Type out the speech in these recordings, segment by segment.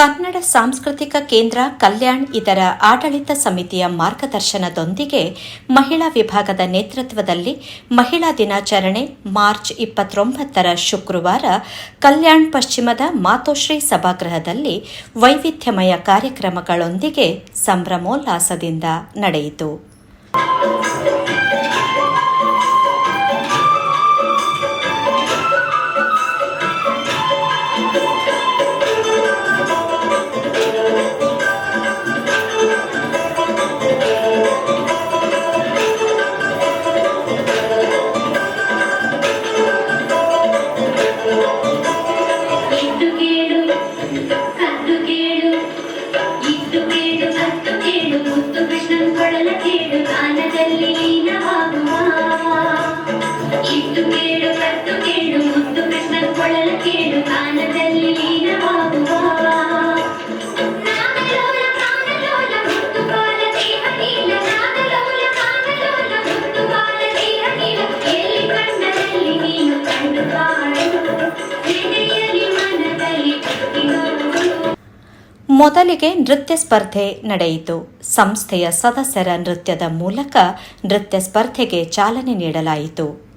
ಕನ್ನಡ ಸಾಂಸ್ಕೃತಿಕ ಕೇಂದ್ರ ಕಲ್ಯಾಣ್ ಇದರ ಆಡಳಿತ ಸಮಿತಿಯ ಮಾರ್ಗದರ್ಶನದೊಂದಿಗೆ ಮಹಿಳಾ ವಿಭಾಗದ ನೇತೃತ್ವದಲ್ಲಿ ಮಹಿಳಾ ದಿನಾಚರಣೆ ಮಾರ್ಚ್ ಇಪ್ಪತ್ತೊಂಬತ್ತರ ಶುಕ್ರವಾರ ಕಲ್ಯಾಣ್ ಪಶ್ಚಿಮದ ಮಾತೋಶ್ರೀ ಸಭಾಗೃಹದಲ್ಲಿ ವೈವಿಧ್ಯಮಯ ಕಾರ್ಯಕ್ರಮಗಳೊಂದಿಗೆ ಸಂಭ್ರಮೋಲ್ಲಾಸದಿಂದ ನಡೆಯಿತು. ಮೊದಲಿಗೆ ನೃತ್ಯ ಸ್ಪರ್ಧೆ ನಡೆಯಿತು. ಸಂಸ್ಥೆಯ ಸದಸ್ಯರ ನೃತ್ಯದ ಮೂಲಕ ನೃತ್ಯ ಸ್ಪರ್ಧೆಗೆ ಚಾಲನೆ ನೀಡಲಾಯಿತು.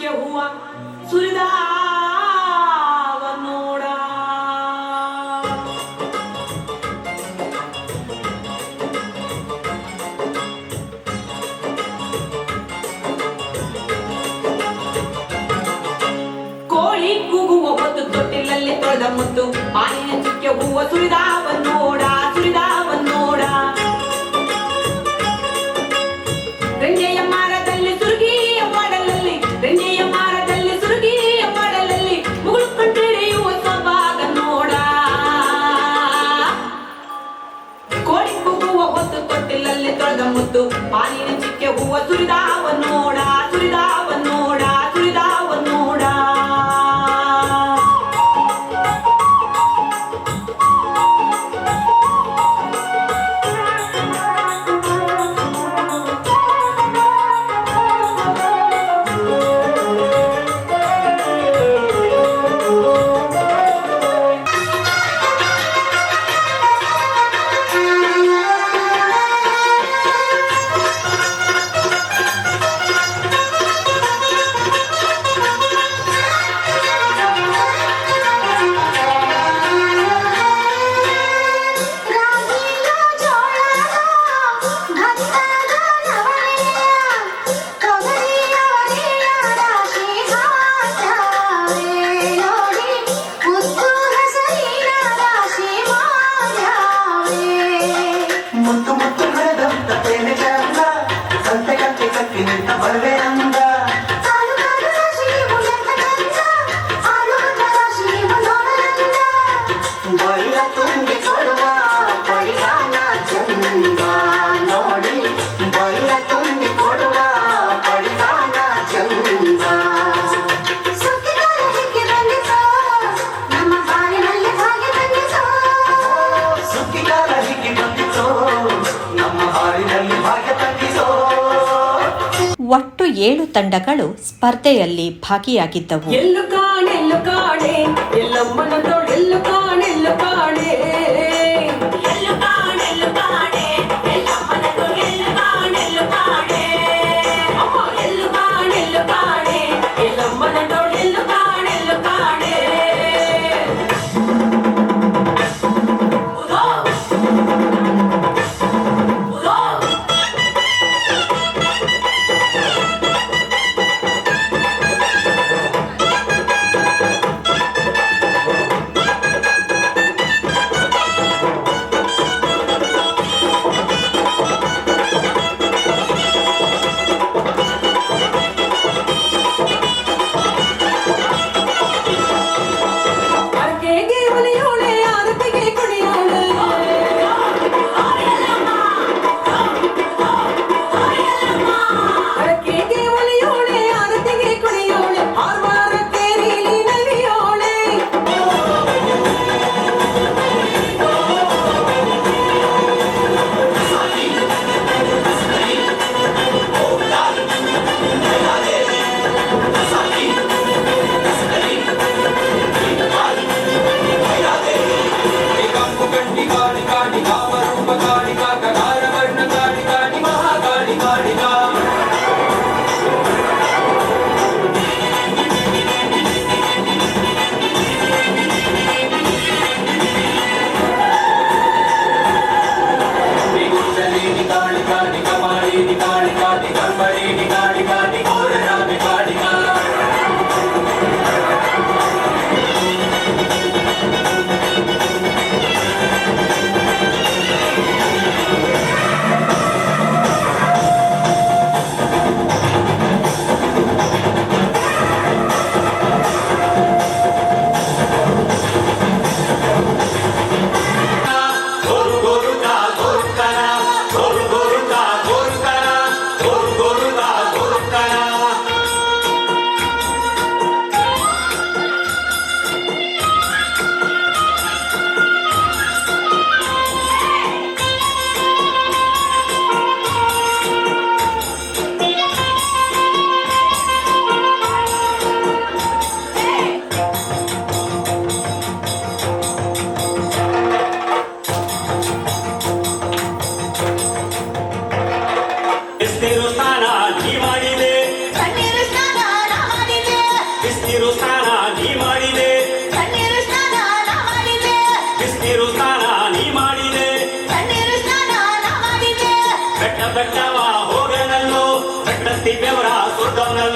ಸುಕ್ಕೆ ಹೂವ ಸುರಿದ ಕೋಳಿ ಕೂಗುವ ಹೊತ್ತು ತೊಟ್ಟಿಲಲ್ಲಿ ತೊಳೆದ ಮುತ್ತು ಆಲಿನ ಚುಕ್ಕೆ ಹೂವ ಸುರಿದಾವ ಏಳು ತಂಡಗಳು ಸ್ಪರ್ಧೆಯಲ್ಲಿ ಭಾಗಿಯಾಗಿದ್ದವು. ಎಲ್ಲೂ ಕಾಣೆಲ್ಲೂ ಕಾಣೆ ಎಲ್ಲಮ್ಮನ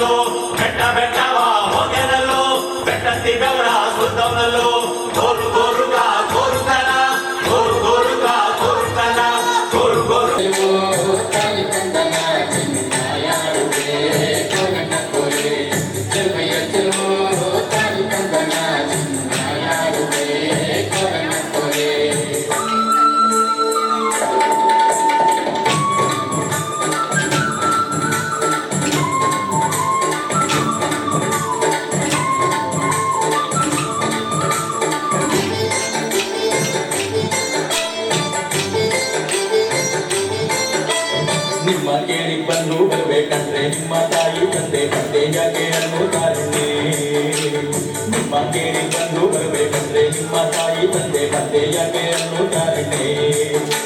గౌరలు పెట్ట పెట్టవా? మొగెనలు పెట్ట తిగవరా సుద్దములు గోరు ಬಂದು ಬರ್ಬೇಕಂದ್ರೆ ನಿಮ್ಮ ತಾಯಿ ತಂದೆ ತಂದೆ ಯಾಕೆ ಅನ್ನುತ್ತಾರಣ್ಣ ನಿಮ್ಮ ಕೇಳಿ ಬಂದು ಬರ್ಬೇಕಂದ್ರೆ ನಿಮ್ಮ ತಾಯಿ ತಂದೆ ತಂದೆ ಯಾಕೆ ಅನ್ನುತ್ತಾರಣ್ಣ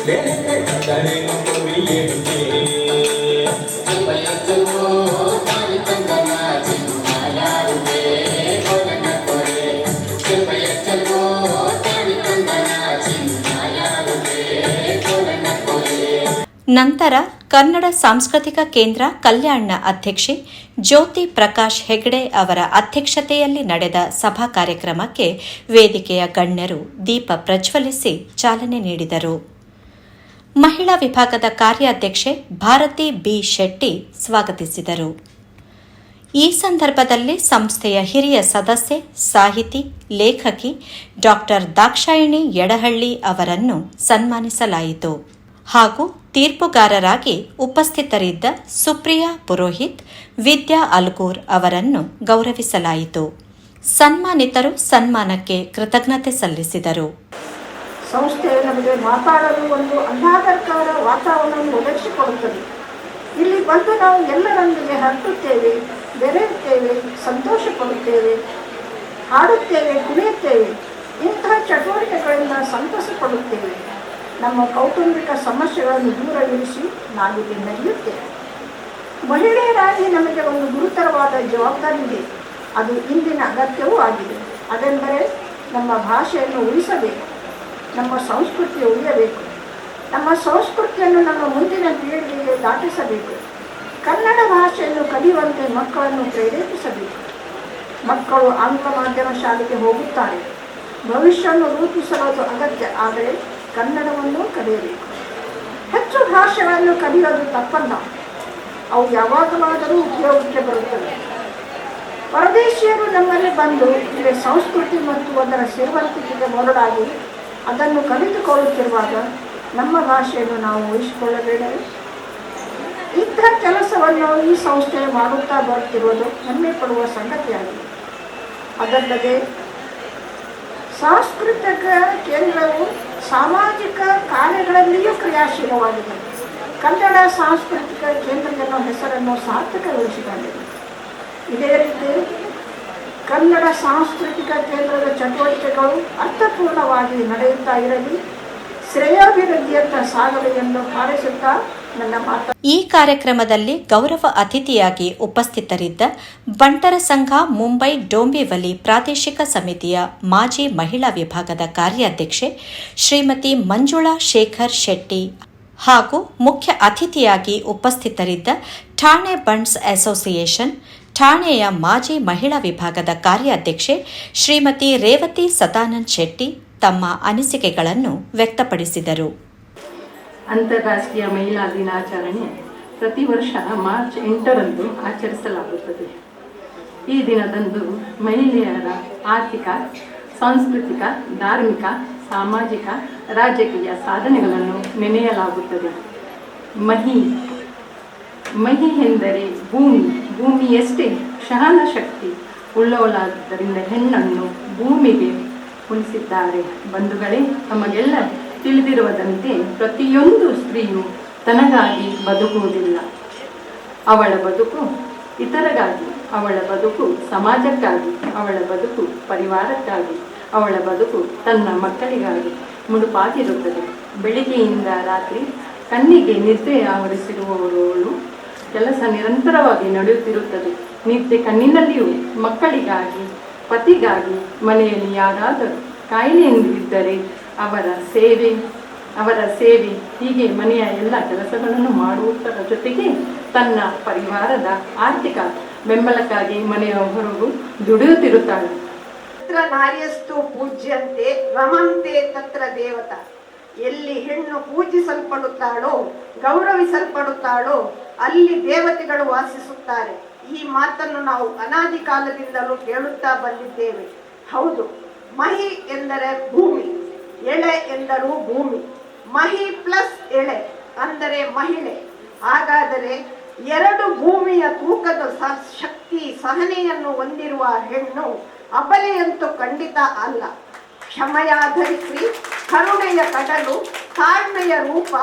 ಬೇರೆ ಕಂದರೇನು ಕೊಡಿ ಏನಿದೆ ನಂತರ ಕನ್ನಡ ಸಾಂಸ್ಕೃತಿಕ ಕೇಂದ್ರ ಕಲ್ಯಾಣ ಅಧ್ಯಕ್ಷೆ ಜ್ಯೋತಿ ಪ್ರಕಾಶ್ ಹೆಗಡೆ ಅವರ ಅಧ್ಯಕ್ಷತೆಯಲ್ಲಿ ನಡೆದ ಸಭಾ ಕಾರ್ಯಕ್ರಮಕ್ಕೆ ವೇದಿಕೆಯ ಗಣ್ಯರು ದೀಪ ಪ್ರಜ್ವಲಿಸಿ ಚಾಲನೆ ನೀಡಿದರು. ಮಹಿಳಾ ವಿಭಾಗದ ಕಾರ್ಯಾಧ್ಯಕ್ಷೆ ಭಾರತಿ ಬಿ ಶೆಟ್ಟಿ ಸ್ವಾಗತಿಸಿದರು. ಈ ಸಂದರ್ಭದಲ್ಲಿ ಸಂಸ್ಥೆಯ ಹಿರಿಯ ಸದಸ್ಯೆ, ಸಾಹಿತಿ, ಲೇಖಕಿ ಡಾಕ್ಟರ್ ದಾಕ್ಷಾಯಿಣಿ ಯಡಹಳ್ಳಿ ಅವರನ್ನು ಸನ್ಮಾನಿಸಲಾಯಿತು. ಹಾಗೂ ತೀರ್ಪುಗಾರರಾಗಿ ಉಪಸ್ಥಿತರಿದ್ದ ಸುಪ್ರಿಯಾ ಪುರೋಹಿತ್, ವಿದ್ಯಾ ಅಲ್ಗೂರ್ ಅವರನ್ನು ಗೌರವಿಸಲಾಯಿತು. ಸನ್ಮಾನಿತರು ಸನ್ಮಾನಕ್ಕೆ ಕೃತಜ್ಞತೆ ಸಲ್ಲಿಸಿದರು. ಸಂಸ್ಥೆ ನಮಗೆ ಮಾತಾಡಲು ಒಂದು ಆಹ್ಲಾದಕರ ವಾತಾವರಣವನ್ನು ಒದಗಿಸಿಕೊಡುತ್ತದೆ. ಇಲ್ಲಿ ಬಂದು ನಾವು ಎಲ್ಲರೊಂದಿಗೆ ಹರಡುತ್ತೇವೆ, ಬೆರೆಯುತ್ತೇವೆ ಸಂತೋಷ ಪಡುತ್ತೇವೆ ಹಾಡುತ್ತೇವೆ, ಕುಣಿಯುತ್ತೇವೆ, ಇಂತಹ ಚಟುವಟಿಕೆಗಳಿಂದ ಸಂತಸ ಪಡುತ್ತೇವೆ ನಮ್ಮ ಕೌಟುಂಬಿಕ ಸಮಸ್ಯೆಗಳನ್ನು ದೂರವಿರಿಸಿ ನಾವಿಲ್ಲಿ ನಡೆಯುತ್ತೇವೆ ಮಹಿಳೆಯರಾಗಿ ನಮಗೆ ಒಂದು ಗುರುತರವಾದ ಜವಾಬ್ದಾರಿ ಇದೆ. ಅದು ಇಂದಿನ ಅಗತ್ಯವೂ ಆಗಿದೆ. ಅದೆಂದರೆ ನಮ್ಮ ಭಾಷೆಯನ್ನು ಉಳಿಸಬೇಕು. ನಮ್ಮ ಸಂಸ್ಕೃತಿ ಉಳಿಯಬೇಕು. ನಮ್ಮ ಸಂಸ್ಕೃತಿಯನ್ನು ನಮ್ಮ ಮುಂದಿನ ಪೀಳಿಗೆಗೆ ದಾಟಿಸಬೇಕು. ಕನ್ನಡ ಭಾಷೆಯನ್ನು ಕಲಿಯುವಂತೆ ಮಕ್ಕಳನ್ನು ಪ್ರೇರೇಪಿಸಬೇಕು. ಮಕ್ಕಳು ಆಂಗ್ಲ ಮಾಧ್ಯಮ ಶಾಲೆಗೆ ಹೋಗುತ್ತಾರೆ. ಭವಿಷ್ಯವನ್ನು ರೂಪಿಸಲು ಅಗತ್ಯ. ಆದರೆ ಕನ್ನಡವನ್ನು ಕಲಿಯಬೇಕು. ಹೆಚ್ಚು ಭಾಷೆಗಳನ್ನು ಕಲಿಯೋದು ತಪ್ಪಲ್ಲ. ಅವು ಯಾವಾಗಲಾದರೂ ಉಪಯೋಗಕ್ಕೆ ಬರುತ್ತವೆ. ಪರದೇಶಿಯರು ನಮ್ಮಲ್ಲಿ ಬಂದು ಇಲ್ಲಿ ಸಂಸ್ಕೃತಿ ಮತ್ತು ಅದರ ಶ್ರೀಮಂತಿಕೆಗೆ ಮೊರಡಾಗಿ ಅದನ್ನು ಕಲಿತುಕೊಳ್ಳುತ್ತಿರುವಾಗ ನಮ್ಮ ಭಾಷೆಯನ್ನು ನಾವು ಉಳಿಸಿಕೊಳ್ಳಬೇಡ ಇಂಥ ಕೆಲಸವನ್ನು ಈ ಸಂಸ್ಥೆ ಮಾಡುತ್ತಾ ಬರುತ್ತಿರುವುದು ಹೆಮ್ಮೆ ಪಡುವ ಸಂಗತಿಯಾಗಿದೆ. ಅದಲ್ಲದೆ ಸಾಂಸ್ಕೃತಿಕ ಕೇಂದ್ರವು ಸಾಮಾಜಿಕ ಕಾರ್ಯಗಳಲ್ಲಿಯೂ ಕ್ರಿಯಾಶೀಲವಾಗಿದೆ. ಕನ್ನಡ ಸಾಂಸ್ಕೃತಿಕ ಕೇಂದ್ರ ಎನ್ನುವ ಹೆಸರನ್ನು ಸಾರ್ಥಕಗೊಳಿಸಿಕೊಂಡಿದೆ ಇದೇ ರೀತಿ ಕನ್ನಡ ಸಾಂಸ್ಕೃತಿಕ ಕೇಂದ್ರದ ಚಟುವಟಿಕೆಗಳು ಅರ್ಥಪೂರ್ಣವಾಗಿ ನಡೆಯುತ್ತಾ ಇರಲಿ, ಶ್ರೇಯಾಭಿವೃದ್ಧಿಯತ್ತ ಸಾಗಲಿ ಎಂದು ಈ ಕಾರ್ಯಕ್ರಮದಲ್ಲಿ ಗೌರವ ಅತಿಥಿಯಾಗಿ ಉಪಸ್ಥಿತರಿದ್ದ ಬಂಟರ ಸಂಘ ಮುಂಬೈ ಡೋಂಬಿವಲಿ ಪ್ರಾದೇಶಿಕ ಸಮಿತಿಯ ಮಾಜಿ ಮಹಿಳಾ ವಿಭಾಗದ ಕಾರ್ಯಾಧ್ಯಕ್ಷೆ ಶ್ರೀಮತಿ ಮಂಜುಳಾ ಶೇಖರ್ ಶೆಟ್ಟಿ ಹಾಗೂ ಮುಖ್ಯ ಅತಿಥಿಯಾಗಿ ಉಪಸ್ಥಿತರಿದ್ದ ಠಾಣೆ ಬಂಡ್ಸ್ ಅಸೋಸಿಯೇಷನ್, ಠಾಣೆಯ ಮಾಜಿ ಮಹಿಳಾ ವಿಭಾಗದ ಕಾರ್ಯಾಧ್ಯಕ್ಷೆ ಶ್ರೀಮತಿ ರೇವತಿ ಸದಾನಂದ್ ಶೆಟ್ಟಿ ತಮ್ಮ ಅನಿಸಿಕೆಗಳನ್ನು ವ್ಯಕ್ತಪಡಿಸಿದರು. ಅಂತಾರಾಷ್ಟ್ರೀಯ ಮಹಿಳಾ ದಿನಾಚರಣೆ ಪ್ರತಿ ವರ್ಷ ಮಾರ್ಚ್ ಎಂಟರಂದು ಆಚರಿಸಲಾಗುತ್ತದೆ. ಈ ದಿನದಂದು ಮಹಿಳೆಯರ ಆರ್ಥಿಕ, ಸಾಂಸ್ಕೃತಿಕ, ಧಾರ್ಮಿಕ, ಸಾಮಾಜಿಕ, ರಾಜಕೀಯ ಸಾಧನೆಗಳನ್ನು ನೆನೆಯಲಾಗುತ್ತದೆ. ಮಹಿ ಮಹಿ ಎಂದರೆ ಭೂಮಿ, ಭೂಮಿಯಷ್ಟೇ ಶಹನ ಶಕ್ತಿ ಉಳ್ಳವಳಾದ್ದರಿಂದ ಹೆಣ್ಣನ್ನು ಭೂಮಿಗೆ ಉಳಿಸಿದ್ದಾರೆ ಬಂಧುಗಳೇ ನಮಗೆಲ್ಲ ತಿಳಿದಿರುವುದಂತೆ ಪ್ರತಿಯೊಂದು ಸ್ತ್ರೀಯು ತನಗಾಗಿ ಬದುಕುವುದಿಲ್ಲ. ಅವಳ ಬದುಕು ಇತರಗಾಗಿ, ಅವಳ ಬದುಕು ಸಮಾಜಕ್ಕಾಗಿ, ಅವಳ ಬದುಕು ಪರಿವಾರಕ್ಕಾಗಿ, ಅವಳ ಬದುಕು ತನ್ನ ಮಕ್ಕಳಿಗಾಗಿ ಮುಡುಪಾಗಿರುತ್ತದೆ. ಬೆಳಿಗ್ಗೆಯಿಂದ ರಾತ್ರಿ ಕಣ್ಣಿಗೆ ನಿದ್ರೆ ಆವರಿಸಿರುವವಳು ಕೆಲಸ ನಿರಂತರವಾಗಿ ನಡೆಯುತ್ತಿರುತ್ತದೆ. ನಿತ್ಯ ಕಣ್ಣಿನಲ್ಲಿಯೂ ಮಕ್ಕಳಿಗಾಗಿ, ಪತಿಗಾಗಿ, ಮನೆಯಲ್ಲಿ ಯಾರಾದರೂ ಕಾಯಿಲೆಯಿಂದ ಇದ್ದರೆ ಅವರ ಸೇವೆ ಅವರ ಸೇವೆ ಹೀಗೆ ಮನೆಯ ಎಲ್ಲ ಕೆಲಸಗಳನ್ನು ಮಾಡುವುದರ ಜೊತೆಗೆ ತನ್ನ ಪರಿವಾರದ ಆರ್ಥಿಕ ಬೆಂಬಲಕ್ಕಾಗಿ ಮನೆಯ ಹೊರಗು ದುಡಿಯುತ್ತಿರುತ್ತಾಳೆ. ತತ್ರ ನಾರ್ಯಸ್ತು ಪೂಜ್ಯಂತೆ, ರಮಂತೆ ತತ್ರ ದೇವತ. ಎಲ್ಲಿ ಹೆಣ್ಣು ಪೂಜಿಸಲ್ಪಡುತ್ತಾಳೋ, ಗೌರವಿಸಲ್ಪಡುತ್ತಾಳೋ, ಅಲ್ಲಿ ದೇವತೆಗಳು ವಾಸಿಸುತ್ತಾರೆ. ಈ ಮಾತನ್ನು ನಾವು ಅನಾದಿ ಕಾಲದಿಂದಲೂ ಕೇಳುತ್ತಾ ಬಂದಿದ್ದೇವೆ. ಹೌದು, ಮಹಿ ಎಂದರೆ ಭೂಮಿ. ಎಳೆ ಎಂದರು ಭೂಮಿ. ಮಹಿ ಪ್ಲಸ್ ಎಳೆ ಅಂದರೆ ಮಹಿಳೆ. ಹಾಗಾದರೆ ಎರಡು ಭೂಮಿಯ ತೂಕದ ಶಕ್ತಿ ಸಹನೆಯನ್ನು ಹೊಂದಿರುವ ಹೆಣ್ಣು ಅಬಲೆಯಂತೂ ಖಂಡಿತ ಅಲ್ಲ. ಕ್ಷಮೆಯ ಧರಿಸಿ ಕರುಣೆಯ ಕಡಲು, ತಾಳ್ಮೆಯ ರೂಪ,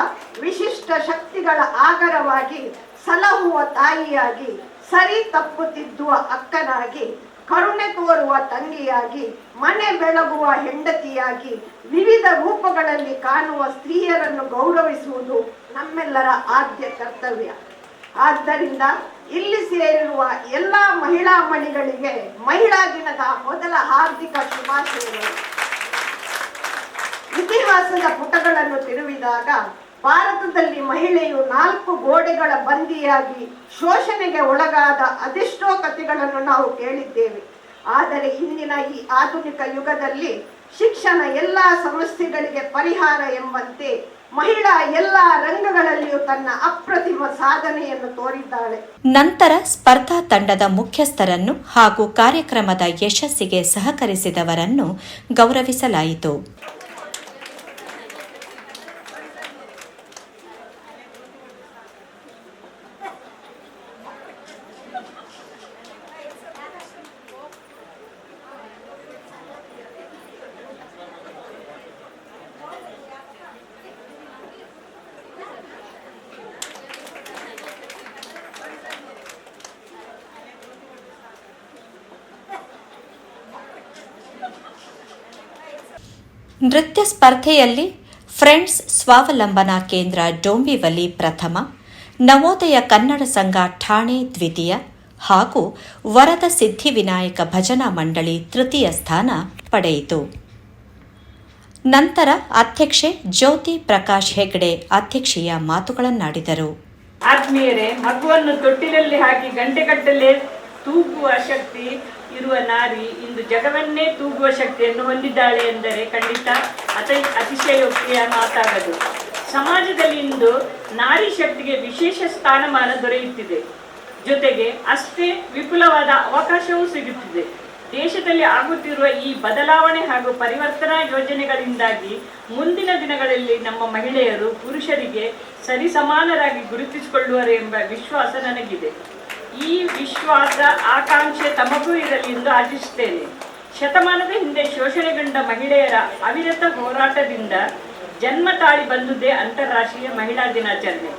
ವಿಶಿಷ್ಟ ಶಕ್ತಿಗಳ ಆಗರವಾಗಿ, ಸಲಹುವ ತಾಯಿಯಾಗಿ, ಸರಿ ತಪ್ಪು ತಿದ್ದುವ ಅಕ್ಕನಾಗಿ ಕರುಣೆ ತೋರುವ ತಂಗಿಯಾಗಿ, ಮನೆ ಬೆಳಗುವ ಹೆಂಡತಿಯಾಗಿ, ವಿವಿಧ ರೂಪಗಳಲ್ಲಿ ಕಾಣುವ ಸ್ತ್ರೀಯರನ್ನು ಗೌರವಿಸುವುದು ನಮ್ಮೆಲ್ಲರ ಆದ್ಯ ಕರ್ತವ್ಯ. ಆದ್ದರಿಂದ ಇಲ್ಲಿ ಸೇರಿರುವ ಎಲ್ಲ ಮಹಿಳಾ ಮಣಿಗಳಿಗೆ ಮಹಿಳಾ ದಿನದ ಮೊದಲ ಹಾರ್ದಿಕ ಶುಭಾಶಯಗಳು. ಇತಿಹಾಸದ ಪುಟಗಳನ್ನು ತಿರುವಿದಾಗ ಭಾರತದಲ್ಲಿ ಮಹಿಳೆಯು ನಾಲ್ಕು ಗೋಡೆಗಳ ಬಂದಿಯಾಗಿ ಶೋಷಣೆಗೆ ಒಳಗಾದ ಅದೆಷ್ಟೋ ಕಥೆಗಳನ್ನು ನಾವು ಕೇಳಿದ್ದೇವೆ. ಆದರೆ ಇಂದಿನ ಈ ಆಧುನಿಕ ಯುಗದಲ್ಲಿ ಶಿಕ್ಷಣ ಎಲ್ಲ ಸಮಸ್ಯೆಗಳಿಗೆ ಪರಿಹಾರ ಎಂಬಂತೆ ಮಹಿಳಾ ಎಲ್ಲ ರಂಗಗಳಲ್ಲಿಯೂ ತನ್ನ ಅಪ್ರತಿಮ ಸಾಧನೆಯನ್ನು ತೋರಿದ್ದಾಳೆ. ನಂತರ ಸ್ಪರ್ಧಾ ತಂಡದ ಮುಖ್ಯಸ್ಥರನ್ನು ಹಾಗೂ ಕಾರ್ಯಕ್ರಮದ ಯಶಸ್ಸಿಗೆ ಸಹಕರಿಸಿದವರನ್ನು ಗೌರವಿಸಲಾಯಿತು. ನೃತ್ಯ ಸ್ಪರ್ಧೆಯಲ್ಲಿ ಫ್ರೆಂಡ್ಸ್ ಸ್ವಾವಲಂಬನಾ ಕೇಂದ್ರ ಡೋಂಬಿವಲಿ ಪ್ರಥಮ, ನವೋದಯ ಕನ್ನಡ ಸಂಘ ಠಾಣೆ ದ್ವಿತೀಯ ಹಾಗೂ ವರದ ಸಿದ್ಧಿವಿನಾಯಕ ಭಜನಾ ಮಂಡಳಿ ತೃತೀಯ ಸ್ಥಾನ ಪಡೆಯಿತು. ನಂತರ ಅಧ್ಯಕ್ಷೆ ಜ್ಯೋತಿ ಪ್ರಕಾಶ್ ಹೆಗ್ಡೆ ಅಧ್ಯಕ್ಷೀಯ ಮಾತುಗಳನ್ನಾಡಿದರು. ಆತ್ಮೀಯರೇ, ಮಗುವನ್ನು ತೊಟ್ಟಿಲಲ್ಲಿ ಹಾಕಿ ಗಂಟೆಗಟ್ಟಲೆ ತೂಗುವ ಶಕ್ತಿ ಇರುವ ನಾರಿ ಇಂದು ಜಗವನ್ನೇ ತೂಗುವ ಶಕ್ತಿಯನ್ನು ಹೊಂದಿದ್ದಾಳೆ ಎಂದರೆ ಖಂಡಿತ ಅತ ಅತಿಶಯೋಕ್ತಿಯ ಮಾತಾಗದು. ಸಮಾಜದಲ್ಲಿ ಇಂದು ನಾರಿ ಶಕ್ತಿಗೆ ವಿಶೇಷ ಸ್ಥಾನಮಾನ ದೊರೆಯುತ್ತಿದೆ. ಜೊತೆಗೆ ಅಷ್ಟೇ ವಿಪುಲವಾದ ಅವಕಾಶವೂ ಸಿಗುತ್ತಿದೆ. ದೇಶದಲ್ಲಿ ಆಗುತ್ತಿರುವ ಈ ಬದಲಾವಣೆ ಹಾಗೂ ಪರಿವರ್ತನಾ ಯೋಜನೆಗಳಿಂದಾಗಿ ಮುಂದಿನ ದಿನಗಳಲ್ಲಿ ನಮ್ಮ ಮಹಿಳೆಯರು ಪುರುಷರಿಗೆ ಸರಿಸಮಾನರಾಗಿ ಗುರುತಿಸಿಕೊಳ್ಳುವರು ಎಂಬ ವಿಶ್ವಾಸ ನನಗಿದೆ. ಈ ವಿಶ್ವಾಸ, ಆಕಾಂಕ್ಷೆ ತಮಗೂ ಇರಲಿ ಎಂದು ಆಶಿಸುತ್ತೇನೆ. ಶತಮಾನದ ಹಿಂದೆ ಶೋಷಣೆಗೊಂಡ ಮಹಿಳೆಯರ ಅವಿರತ ಹೋರಾಟದಿಂದ ಜನ್ಮ ತಾಳಿ ಬಂದುದೇ ಅಂತಾರಾಷ್ಟ್ರೀಯ ಮಹಿಳಾ ದಿನಾಚರಣೆ.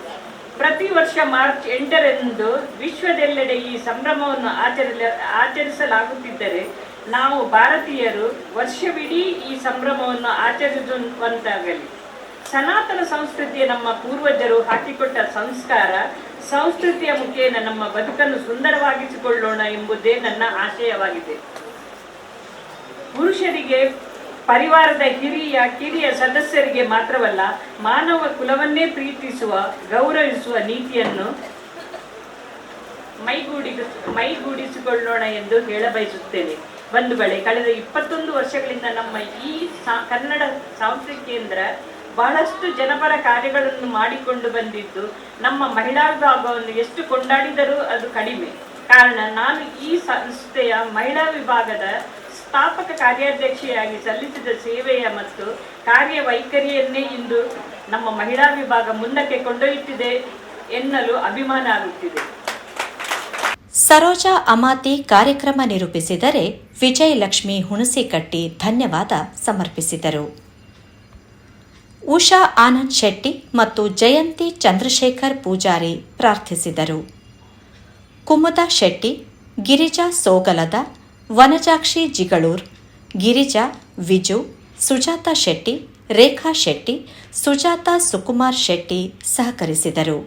ಪ್ರತಿ ವರ್ಷ ಮಾರ್ಚ್ ಎಂಟರಂದು ವಿಶ್ವದೆಲ್ಲೆಡೆ ಈ ಸಂಭ್ರಮವನ್ನು ಆಚರಿಸ ಆಚರಿಸಲಾಗುತ್ತಿದ್ದರೆ ನಾವು ಭಾರತೀಯರು ವರ್ಷವಿಡೀ ಈ ಸಂಭ್ರಮವನ್ನು ಆಚರಿಸುವಂತಾಗಲಿ. ಸನಾತನ ಸಂಸ್ಕೃತಿಯ ನಮ್ಮ ಪೂರ್ವಜರು ಹಾಕಿಕೊಟ್ಟ ಸಂಸ್ಕಾರ ಸಂಸ್ಕೃತಿಯ ಮುಖೇನ ನಮ್ಮ ಬದುಕನ್ನು ಸುಂದರವಾಗಿಸಿಕೊಳ್ಳೋಣ ಎಂಬುದೇ ನನ್ನ ಆಶಯವಾಗಿದೆ. ಪುರುಷರಿಗೆ, ಪರಿವಾರದ ಹಿರಿಯ, ಕಿರಿಯ ಸದಸ್ಯರಿಗೆ ಮಾತ್ರವಲ್ಲ, ಮಾನವ ಕುಲವನ್ನೇ ಪ್ರೀತಿಸುವ, ಗೌರವಿಸುವ ನೀತಿಯನ್ನು ಮೈಗೂಡಿ ಮೈಗೂಡಿಸಿಕೊಳ್ಳೋಣ ಎಂದು ಹೇಳಬಯಸುತ್ತೇನೆ. ಬಂಧುಗಳೇ, ಕಳೆದ ಇಪ್ಪತ್ತೊಂದು ವರ್ಷಗಳಿಂದ ನಮ್ಮ ಈ ಕನ್ನಡ ಸಾಂಸ್ಕೃತಿಕ ಕೇಂದ್ರ ಬಹಳಷ್ಟು ಜನಪರ ಕಾರ್ಯಗಳನ್ನು ಮಾಡಿಕೊಂಡು ಬಂದಿದ್ದು ನಮ್ಮ ಮಹಿಳಾ ವಿಭಾಗವನ್ನು ಎಷ್ಟು ಕೊಂಡಾಡಿದರೂ ಅದು ಕಡಿಮೆ. ಕಾರಣ ನಾನು ಈ ಸಂಸ್ಥೆಯ ಮಹಿಳಾ ವಿಭಾಗದ ಸ್ಥಾಪಕ ಕಾರ್ಯಾಧ್ಯಕ್ಷೆಯಾಗಿ ಸಲ್ಲಿಸಿದ ಸೇವೆಯ ಮತ್ತು ಕಾರ್ಯವೈಖರಿಯನ್ನೇ ಇಂದು ನಮ್ಮ ಮಹಿಳಾ ವಿಭಾಗ ಮುಂದಕ್ಕೆ ಕೊಂಡೊಯ್ಯುತ್ತಿದೆ ಎನ್ನಲು ಅಭಿಮಾನ ಆಗುತ್ತಿದೆ. ಸರೋಜಾ ಅಮಾತಿ ಕಾರ್ಯಕ್ರಮ ನಿರೂಪಿಸಿದರೆ ವಿಜಯಲಕ್ಷ್ಮಿ ಹುಣಸಿಕಟ್ಟಿ ಧನ್ಯವಾದ ಸಮರ್ಪಿಸಿದರು. ಉಷಾ ಆನಂದ್ ಶೆಟ್ಟಿ ಮತ್ತು ಜಯಂತಿ ಚಂದ್ರಶೇಖರ್ ಪೂಜಾರಿ ಪ್ರಾರ್ಥಿಸಿದರು. ಕುಮುದ ಶೆಟ್ಟಿ, ಗಿರಿಜಾ ಸೋಗಲದ, ವನಜಾಕ್ಷಿ ಜಿಗಳೂರ್, ಗಿರಿಜಾ ವಿಜು, ಸುಜಾತ ಶೆಟ್ಟಿ, ರೇಖಾ ಶೆಟ್ಟಿ, ಸುಜಾತ ಸುಕುಮಾರ್ ಶೆಟ್ಟಿ ಸಹಕರಿಸಿದರು.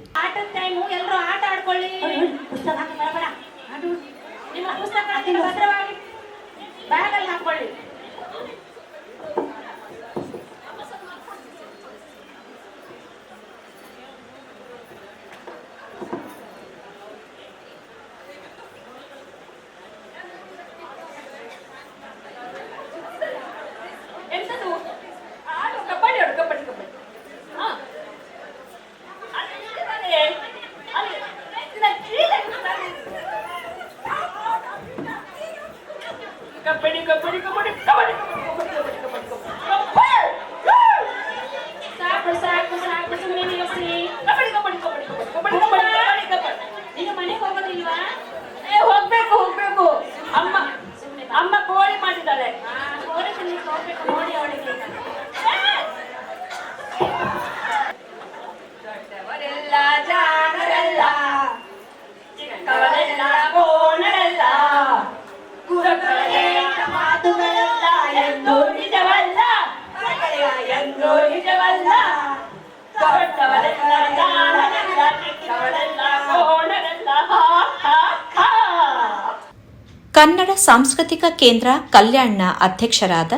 ಕನ್ನಡ ಸಾಂಸ್ಕೃತಿಕ ಕೇಂದ್ರ ಕಲ್ಯಾಣ್ನ ಅಧ್ಯಕ್ಷರಾದ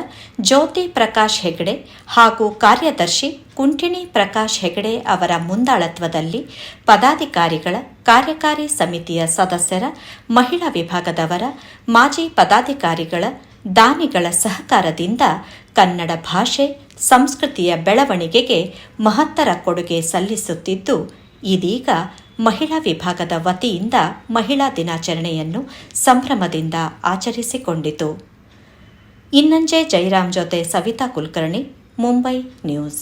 ಜ್ಯೋತಿ ಪ್ರಕಾಶ್ ಹೆಗಡೆ ಹಾಗೂ ಕಾರ್ಯದರ್ಶಿ ಕುಂಠಿಣಿ ಪ್ರಕಾಶ್ ಹೆಗಡೆ ಅವರ ಮುಂದಾಳತ್ವದಲ್ಲಿ ಪದಾಧಿಕಾರಿಗಳ ಕಾರ್ಯಕಾರಿ ಸಮಿತಿಯ ಸದಸ್ಯರ, ಮಹಿಳಾ ವಿಭಾಗದವರ, ಮಾಜಿ ಪದಾಧಿಕಾರಿಗಳ, ದಾನಿಗಳ ಸಹಕಾರದಿಂದ ಕನ್ನಡ ಭಾಷೆ ಸಂಸ್ಕೃತಿಯ ಬೆಳವಣಿಗೆಗೆ ಮಹತ್ತರ ಕೊಡುಗೆ ಸಲ್ಲಿಸುತ್ತಿದ್ದು, ಇದೀಗ ಮಹಿಳಾ ವಿಭಾಗದ ವತಿಯಿಂದ ಮಹಿಳಾ ದಿನಾಚರಣೆಯನ್ನು ಸಂಭ್ರಮದಿಂದ ಆಚರಿಸಿಕೊಂಡಿತು. ಇನ್ನಂಜೆ ಜೈರಾಮ್ ಜೊತೆ ಸವಿತಾ ಕುಲಕರ್ಣಿ ಮುಂಬೈ ನ್ಯೂಸ್.